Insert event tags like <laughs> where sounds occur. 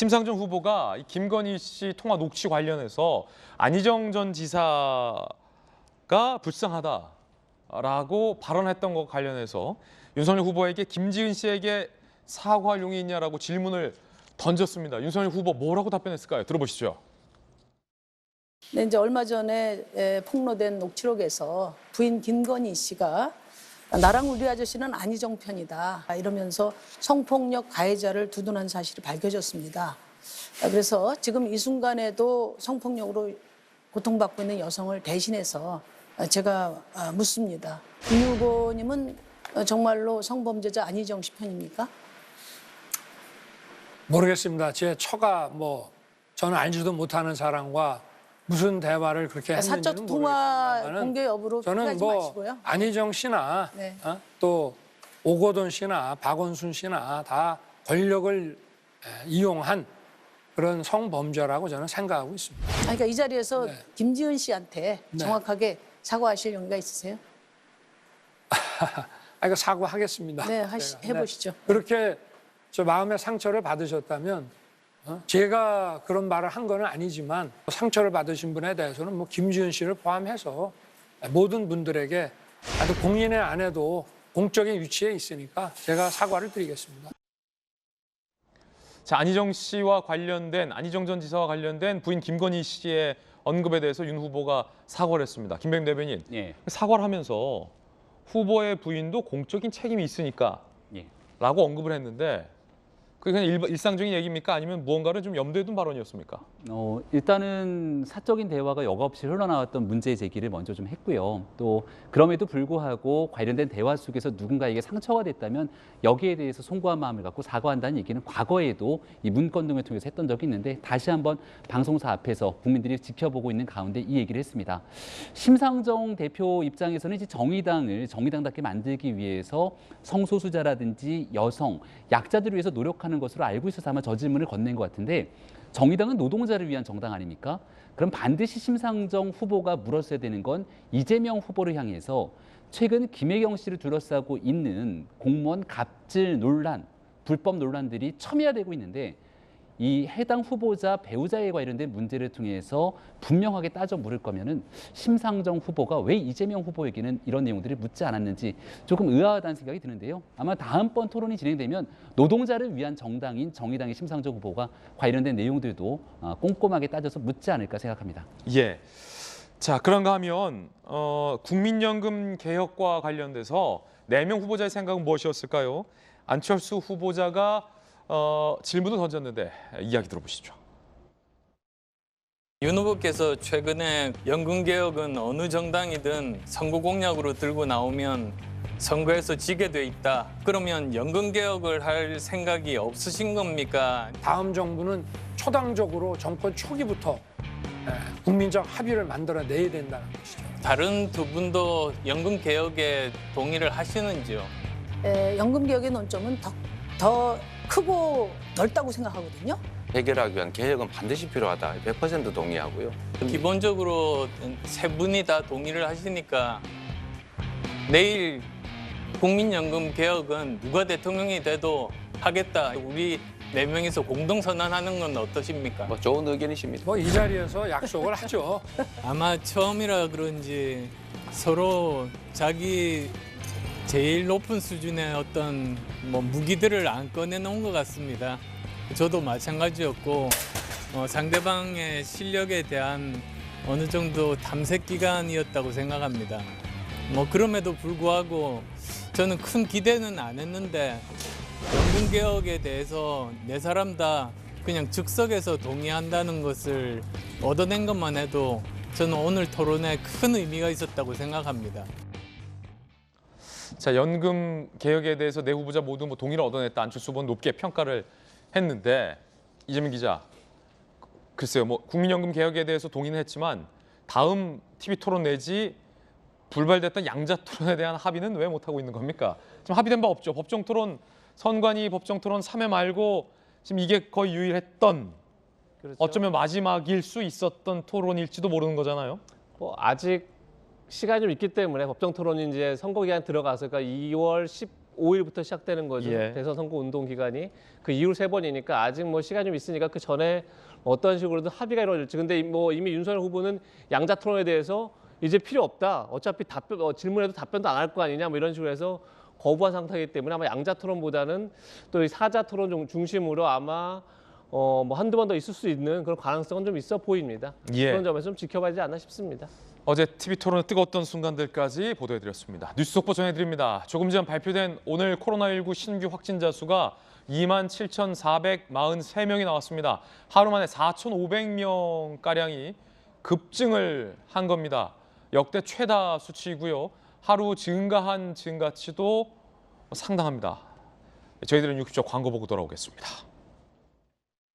심상정 후보가 이 김건희 씨 통화 녹취 관련해서 안희정 전 지사가 불쌍하다라고 발언했던 것 관련해서 윤석열 후보에게 김지은 씨에게 사과할 용이 있냐라고 질문을 던졌습니다. 윤석열 후보 뭐라고 답변했을까요? 들어보시죠. 네, 이제 얼마 전에 에, 폭로된 녹취록에서 부인 김건희 씨가 나랑 우리 아저씨는 안희정 편이다 이러면서 성폭력 가해자를 두둔한 사실이 밝혀졌습니다. 그래서 지금 이 순간에도 성폭력으로 고통받고 있는 여성을 대신해서 제가 아, 묻습니다. 윤 후보님은 정말로 성범죄자 안희정 씨 편입니까? 모르겠습니다. 제 처가 뭐 저는 알지도 못하는 사람과 무슨 대화를 그렇게 했는지는 사적 통화 모르겠습니다만은 공개 여부로 저는 뭐 마시고요. 안희정 씨나 네. 어? 또 오고돈 씨나 박원순 씨나 다 권력을 에, 이용한 그런 성범죄라고 저는 생각하고 있습니다. 아니, 그러니까 이 자리에서 네. 김지은 씨한테 네. 정확하게 사과하실 용의가 있으세요? <laughs> 아, 이거 사과하겠습니다. 네, 하시, 제가. 해보시죠. 그렇게 저 마음의 상처를 받으셨다면 어? 제가 그런 말을 한 거는 아니지만 상처를 받으신 분에 대해서는 뭐 김지은 씨를 포함해서 모든 분들에게 아주 공인의 안에도 공적인 위치에 있으니까 제가 사과를 드리겠습니다. 자, 안희정 씨와 관련된 안희정 전 지사와 관련된 부인 김건희 씨의 언급에 대해서 윤 후보가 사과를 했습니다. 김병 대변인 예, 사과를 하면서 후보의 부인도 공적인 책임이 있으니까 예. 라고 언급을 했는데 그게 그냥 일, 일상적인 얘기입니까? 아니면 무언가를 좀 염두에 둔 발언이었습니까? 어, 일단은 사적인 대화가 여과 없이 흘러나왔던 문제 제기를 먼저 좀 했고요. 또 그럼에도 불구하고 관련된 대화 속에서 누군가에게 상처가 됐다면 여기에 대해서 송구한 마음을 갖고 사과한다는 얘기는 과거에도 이 문건 등을 통해서 했던 적이 있는데 다시 한번 방송사 앞에서 국민들이 지켜보고 있는 가운데 이 얘기를 했습니다. 심상정 대표 입장에서는 이제 정의당을 정의당답게 만들기 위해서 성소수자라든지 여성, 약자들을 위해서 노력하는 것으로 알고 있어서 아마 저 질문을 건넨 것 같은데 정의당은 노동자를 위한 정당 아닙니까? 그럼 반드시 심상정 후보가 물었어야 되는 건 이재명 후보를 향해서 최근 김혜경 씨를 둘러싸고 있는 공무원 갑질 논란, 불법 논란들이 첨예화되고 있는데 이 해당 후보자 배우자에 관련된 문제를 통해서 분명하게 따져 물을 거면은 심상정 후보가 왜 이재명 후보에게는 이런 내용들을 묻지 않았는지 조금 의아하다는 생각이 드는데요. 아마 다음번 토론이 진행되면 노동자를 위한 정당인 정의당의 심상정 후보가 관련된 내용들도 어, 꼼꼼하게 따져서 묻지 않을까 생각합니다. 예. 자, 그런가 하면 어, 국민연금 개혁과 관련돼서 네 명 후보자의 생각은 무엇이었을까요? 안철수 후보자가 어, 질문을 던졌는데 이야기 들어보시죠. 윤 후보께서 최근에 연금 개혁은 어느 정당이든 선거 공약으로 들고 나오면 선거에서 지게 돼 있다. 그러면 연금 개혁을 할 생각이 없으신 겁니까? 다음 정부는 초당적으로 정권 초기부터 에, 국민적 합의를 만들어내야 된다는 것이죠. 다른 두 분도 연금 개혁에 동의를 하시는지요? 에, 연금 개혁의 논점은 더, 더 크고 넓다고 생각하거든요. 해결하기 위한 개혁은 반드시 필요하다. 100% 동의하고요. 기본적으로 세 분이 다 동의를 하시니까 내일 국민연금 개혁은 누가 대통령이 돼도 하겠다. 우리 네 명이서 공동 선언하는 건 어떠십니까? 뭐 좋은 의견이십니다. 뭐 이 자리에서 약속을 하죠. 아마 처음이라 그런지 서로 자기 제일 높은 수준의 어떤 뭐 무기들을 안 꺼내놓은 것 같습니다. 저도 마찬가지였고 어, 상대방의 실력에 대한 어느 정도 탐색 기간이었다고 생각합니다. 뭐 그럼에도 불구하고 저는 큰 기대는 안 했는데 연금 개혁에 대해서 네 사람 다 그냥 즉석에서 동의한다는 것을 얻어낸 것만 해도 저는 오늘 토론에 큰 의미가 있었다고 생각합니다. 자, 연금 개혁에 대해서 네 후보자 모두 뭐 동의를 얻어냈다. 안철수 후보는 높게 평가를 했는데 이재명 기자, 글쎄요, 뭐 국민연금 개혁에 대해서 동의는 했지만 다음 TV 토론 내지 불발됐던 양자 토론에 대한 합의는 왜 못하고 있는 겁니까? 지금 합의된 바 없죠. 법정 토론, 선관위 법정 토론 3회 말고 지금 이게 거의 유일했던 어쩌면 마지막일 수 있었던 토론일지도 모르는 거잖아요. 뭐 아직 시간이 좀 있기 때문에 법정 토론이 이제 선거 기간 들어가서 그러니까 2월 5일부터 시작되는 거죠. 예. 대선 선거 운동 기간이 그 이후 세 번이니까 아직 뭐 시간이 좀 있으니까 그 전에 어떤 식으로든 합의가 이루어질지. 근데 뭐 이미 윤석열 후보는 양자 토론에 대해서 이제 필요 없다. 어차피 답변 어, 질문해도 답변도 안 할 거 아니냐 뭐 이런 식으로 해서 거부한 상태이기 때문에 아마 양자 토론보다는 또 이 사자 토론 중- 중심으로 아마 어 뭐 한두 번 더 있을 수 있는 그런 가능성은 좀 있어 보입니다. 예. 그런 점에서 좀 지켜봐야 되지 않나 싶습니다. 어제 TV 토론의 뜨거웠던 순간들까지 보도해드렸습니다. 뉴스 속보 전해드립니다. 조금 전 발표된 오늘 코로나19 신규 확진자 수가 2만 7,443명이 나왔습니다. 하루 만에 4,500명 가량이 급증을 한 겁니다. 역대 최다 수치이고요. 하루 증가한 증가치도 상당합니다. 저희들은 60초 광고 보고 돌아오겠습니다.